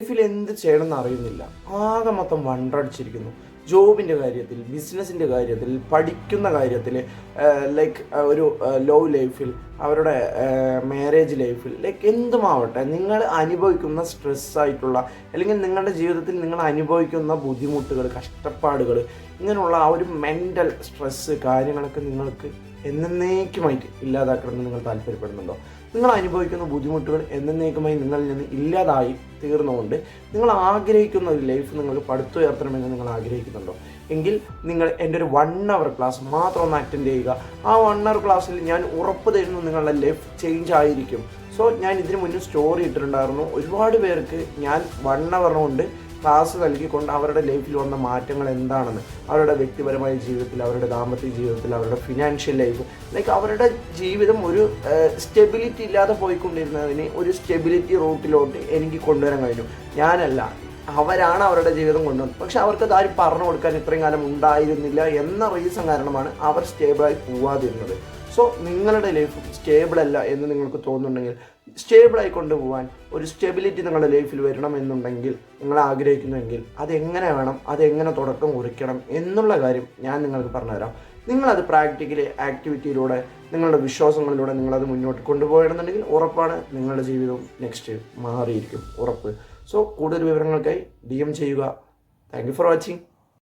ലൈഫിൽ എന്ത് ചെയ്യണം എന്ന് അറിയുന്നില്ല. ആകെ മൊത്തം വണ്ടടിച്ചിരിക്കുന്നു. ജോബിന്റെ കാര്യത്തിൽ ബിസിനസ്സിന്റെ കാര്യത്തിൽ പഠിക്കുന്ന കാര്യത്തിൽ ലൈക്ക് ഒരു ലോ ലൈഫിൽ അവരുടെ മാരേജ് ലൈഫിൽ ലൈക്ക് എന്തുമാവട്ടെ നിങ്ങൾ അനുഭവിക്കുന്ന സ്ട്രെസ്സായിട്ടുള്ള അല്ലെങ്കിൽ നിങ്ങളുടെ ജീവിതത്തിൽ നിങ്ങൾ അനുഭവിക്കുന്ന ബുദ്ധിമുട്ടുകൾ കഷ്ടപ്പാടുകൾ ഇങ്ങനെയുള്ള ആ ഒരു മെന്റൽ സ്ട്രെസ്സ് കാര്യങ്ങളൊക്കെ നിങ്ങൾക്ക് എന്നേക്കുമായിട്ട് ഇല്ലാതാക്കണമെന്ന് നിങ്ങൾ താല്പര്യപ്പെടുന്നുണ്ടോ? നിങ്ങൾ അനുഭവിക്കുന്ന ബുദ്ധിമുട്ടുകൾ എന്നേക്കുമായി നിങ്ങളിൽ നിന്ന് ഇല്ലാതായി തീർന്നുകൊണ്ട് നിങ്ങൾ ആഗ്രഹിക്കുന്ന ഒരു ലൈഫ് നിങ്ങൾ പടുത്തുയർത്തണമെന്ന് നിങ്ങൾ ആഗ്രഹിക്കുന്നുണ്ടോ? എങ്കിൽ നിങ്ങൾ എന്റെ ഒരു വൺ അവർ ക്ലാസ് മാത്രം ഒന്ന് അറ്റൻഡ് ചെയ്യുക. ആ വൺ അവർ ക്ലാസ്സിൽ ഞാൻ ഉറപ്പ് തരുന്നു നിങ്ങളുടെ ലൈഫ് ചേഞ്ച് ആയിരിക്കും. സോ ഞാൻ ഇതിന് മുന്നേ സ്റ്റോറി ഇട്ടിട്ടുണ്ടായിരുന്നു. ഒരുപാട് പേർക്ക് ഞാൻ വൺ അവർ കൊണ്ട് ക്ലാസ് നൽകിക്കൊണ്ട് അവരുടെ ലൈഫിൽ വന്ന മാറ്റങ്ങൾ എന്താണെന്ന് അവരുടെ വ്യക്തിപരമായ ജീവിതത്തിൽ അവരുടെ ദാമ്പത്യ ജീവിതത്തിൽ അവരുടെ ഫിനാൻഷ്യൽ ലൈഫ് ലൈക്ക് അവരുടെ ജീവിതം ഒരു സ്റ്റെബിലിറ്റി ഇല്ലാതെ പോയിക്കൊണ്ടിരുന്നതിന് ഒരു സ്റ്റെബിലിറ്റി റൂട്ടിലോട്ട് എനിക്ക് കൊണ്ടുവരാൻ കഴിഞ്ഞു. ഞാനല്ല അവരാണ് അവരുടെ ജീവിതം കൊണ്ടുവന്നത്. പക്ഷെ അവർക്ക് ആരും പറഞ്ഞു കൊടുക്കാൻ ഇത്രയും കാലം ഉണ്ടായിരുന്നില്ല എന്ന റീസൺ കാരണമാണ് അവർ സ്റ്റേബിളായി പോവാതിരുന്നത്. സോ നിങ്ങളുടെ ലൈഫ് സ്റ്റേബിൾ അല്ല എന്ന് നിങ്ങൾക്ക് തോന്നുന്നുണ്ടെങ്കിൽ സ്റ്റേബിളായി കൊണ്ടുപോകാൻ ഒരു സ്റ്റെബിലിറ്റി നിങ്ങളുടെ ലൈഫിൽ വരണം എന്നുണ്ടെങ്കിൽ നിങ്ങൾ ആഗ്രഹിക്കുന്നുവെങ്കിൽ അതെങ്ങനെ വേണം അതെങ്ങനെ തുടക്കം കുറിക്കണം എന്നുള്ള കാര്യം ഞാൻ നിങ്ങൾക്ക് പറഞ്ഞുതരാം. നിങ്ങളത് പ്രാക്ടിക്കലി ആക്ടിവിറ്റിയിലൂടെ നിങ്ങളുടെ വിശ്വാസങ്ങളിലൂടെ നിങ്ങളത് മുന്നോട്ട് കൊണ്ടുപോകണമെന്നുണ്ടെങ്കിൽ ഉറപ്പാണ് നിങ്ങളുടെ ജീവിതം നെക്സ്റ്റ് മാറിയിരിക്കും ഉറപ്പ്. സോ കൂടുതൽ വിവരങ്ങൾക്കായി ഡി എം ചെയ്യുക. Thank you for watching